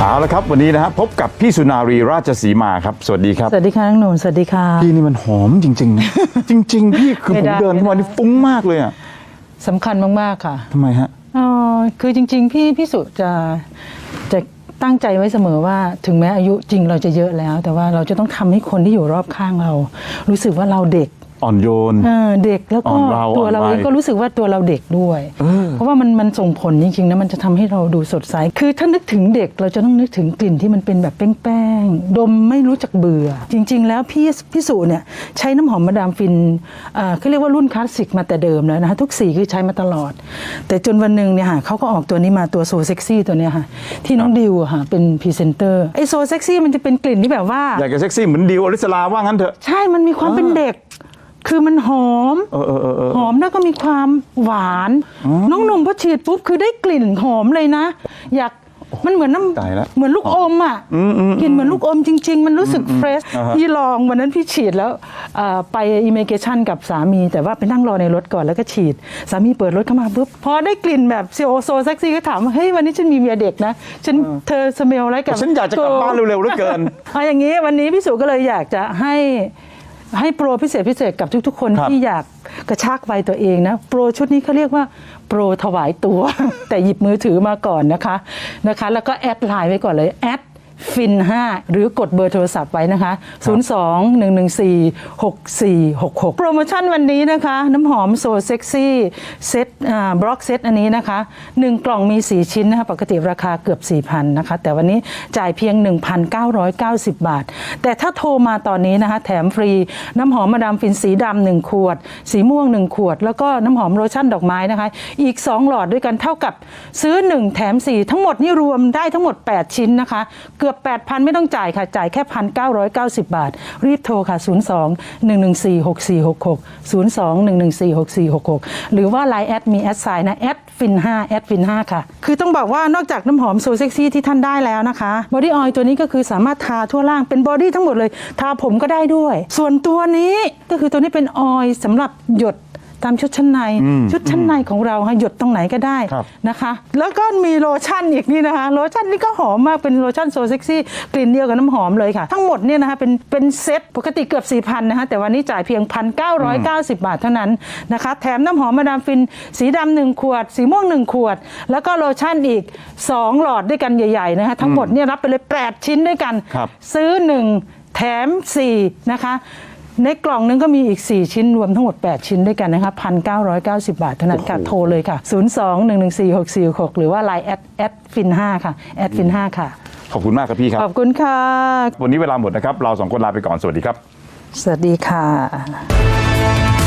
เอาละครับวันนี้นะฮะพบกับพี่สุนารีราชสีมาครับ สวัสดีครับสวัสดีค่ะน้องหนุ่มสวัสดีค่ะ พี่นี่มันหอมจริงๆนะ จริง ๆ พี่คือไม่ผมได้เดินเข้ามาไม่ได้ นี่ฟุ้งมากเลยอะสำคัญมาก ๆ ค่ะทำไมฮะอ๋อคือจริง ๆ พี่พี่สุจะจะตั้งใจไว้เสมอว่าถึงแม้อายุจริงเราจะเยอะแล้ว แต่ว่าเราจะต้องทำให้คนที่อยู่รอบข้างเรา รู้สึกว่าเราเด็กอ่อนโยน เออเด็กแล้วก็อ่อนเราตัวเราอ่อนวัเอยงก็รู้สึกว่าตัวเราเด็กด้วย เออ เพราะว่ามันมันส่งผลจริงๆนะมันจะทำให้เราดูสดใส คือถ้านึกถึงเด็กเราจะต้องนึกถึงกลิ่นที่มันเป็นแบบแป้งๆดมไม่รู้จักเบื่อ จริง ๆ แล้วพี่พี่สุเนี่ยใช้น้ำหอมมาดามฟินอ่าเขาเรียกว่ารุ่นคลาสสิกมาแต่เดิมแล้วนะคะทุกสีคือใช้มาตลอด แต่จนวันหนึ่งเนี่ยค่ะเขาก็ออกตัวนี้มาตัวโซเซ็กซี่ตัวเนี้ยค่ะที่น้องดิวอะค่ะเป็นพรีเซนเตอร์ไอโซเซ็กซี่มันจะเป็นกลิ่นที่แบบว่าอยากจะเซ็กซี่เหมือนดิวอลิสลาว่างั้นเถอะใช่มันมีความเป็นเด็ก คือมันหอม เออเออเออเออ หอมแล้วก็มีความหวานน้องหนุ่มพอฉีดปุ๊บคือได้กลิ่นหอมเลยนะ อยากมันเหมือนน้ตายแล้วำเหมือนลูกอมอะกลิ่นเหมือนลูกอมจริง ๆ มันรู้สึกเฟรชอ่าฮะ พี่ลองวันนั้นพี่ฉีดแล้วเอ่อไปอิเมเกชันกับสามี แต่ว่าไปนั่งรอในรถก่อนแล้วก็ฉีด สามีเปิดรถเข้ามาปุ๊บพอได้กลิ่นแบบซีโอโซเซ็กซี่ก็ถามว่าเฮ้ยวันนี้ฉันมีเมียเด็กนะฉันเธอสเมลอะไรกับ ฉันอยากจะกลับบ้านเร็วๆเหลือเกิน เอาอย่างนี้วันนี้พี่สุก็เลยอยากจะให้ ให้โปรพิเศษพิเศษกับทุก ๆ คนครับ ที่อยากกระชากใบตัวเองนะ โปรชุดนี้เขาเรียกว่า โปรถวายตัว แต่หยิบมือถือมาก่อนนะคะนะคะ แล้วก็แอดไลน์ไว้ก่อนเลยแอด ฟิน 5 หรือกดเบอร์โทรศัพท์ไว้นะคะ 02 114 6466 โปรโมชั่นวันนี้นะคะ น้ำหอมโซเซ็กซี่เซตบล็อกเซตอันนี้นะคะ 1 กล่องมี 4 ชิ้นนะคะ ปกติราคาเกือบ 4,000 นะคะ แต่วันนี้จ่ายเพียง 1,990 บาท แต่ถ้าโทรมาตอนนี้นะคะ แถมฟรีน้ำหอมมาดามฟินสีดำหนึ่งขวด สีม่วง1ขวด แล้วก็น้ำหอมโลชั่นดอกไม้นะคะ อีก 2 หลอดด้วยกันเท่ากับซื้อ 1 แถม 4 ทั้งหมดนี่รวมได้ทั้งหมด 8 ชิ้นนะคะเกือบือบ 8,000 ไม่ต้องจ่ายค่ะ จ่ายแค่ 1,990 บาท รีบโทรค่ะ 02 114 6466 02 114 6466 หรือว่า Line แอดมีแอดไซน์นะแอดฟิน5แอดฟิน5ค่ะ คือต้องบอกว่านอกจากน้ำหอมโซเซ็กซี่ที่ท่านได้แล้วนะคะบอดี้ออยล์ตัวนี้ก็คือสามารถทาทั่วร่างเป็นบอดี้ทั้งหมดเลย ทาผมก็ได้ด้วย ส่วนตัวนี้ก็คือตัวนี้เป็นออยล์สำหรับหยด ตามชุดชั้นในชุดชั้นในของเราค่ะหยดตรงไหนก็ได้ครับนะคะ แล้วก็มีโลชั่นอีกนี่นะคะโลชั่นนี่ก็หอมมากเป็นโลชั่นโซเซ็กซี่กลิ่นเดียวกับน้ำหอมเลยค่ะ ทั้งหมดเนี่ยนะคะเป็นเป็นเซ็ตปกติเกือบ 4,000นะคะแต่วันนี้จ่ายเพียง 1,990 บาทเท่านั้นนะคะ แถมน้ำหอมมาดามฟิน สีดำหนึ่งขวด สีม่วงหนึ่งขวด แล้วก็โลชั่นอีก 2 หลอดด้วยกันใหญ่ๆนะคะทั้งหมดเนี่ยรับไปเลย 8 ชิ้นด้วยกันครับซื้อ 1 แถม 4 นะคะ ในกล่องนึงก็มีอีก 4 ชิ้นรวมทั้งหมด 8 ชิ้นด้วยกันนะคะ1,990บาทเท่านั้นค่ะ โทรเลยค่ะ 02 114 6466หรือว่า Line แอดแอดฟิน5ค่ะแอดฟิน5ค่ะ ขอบคุณมากครับพี่ครับ ขอบคุณค่ะ วันนี้เวลาหมดนะครับ เราสองคนลาไปก่อน สวัสดีครับ สวัสดีค่ะ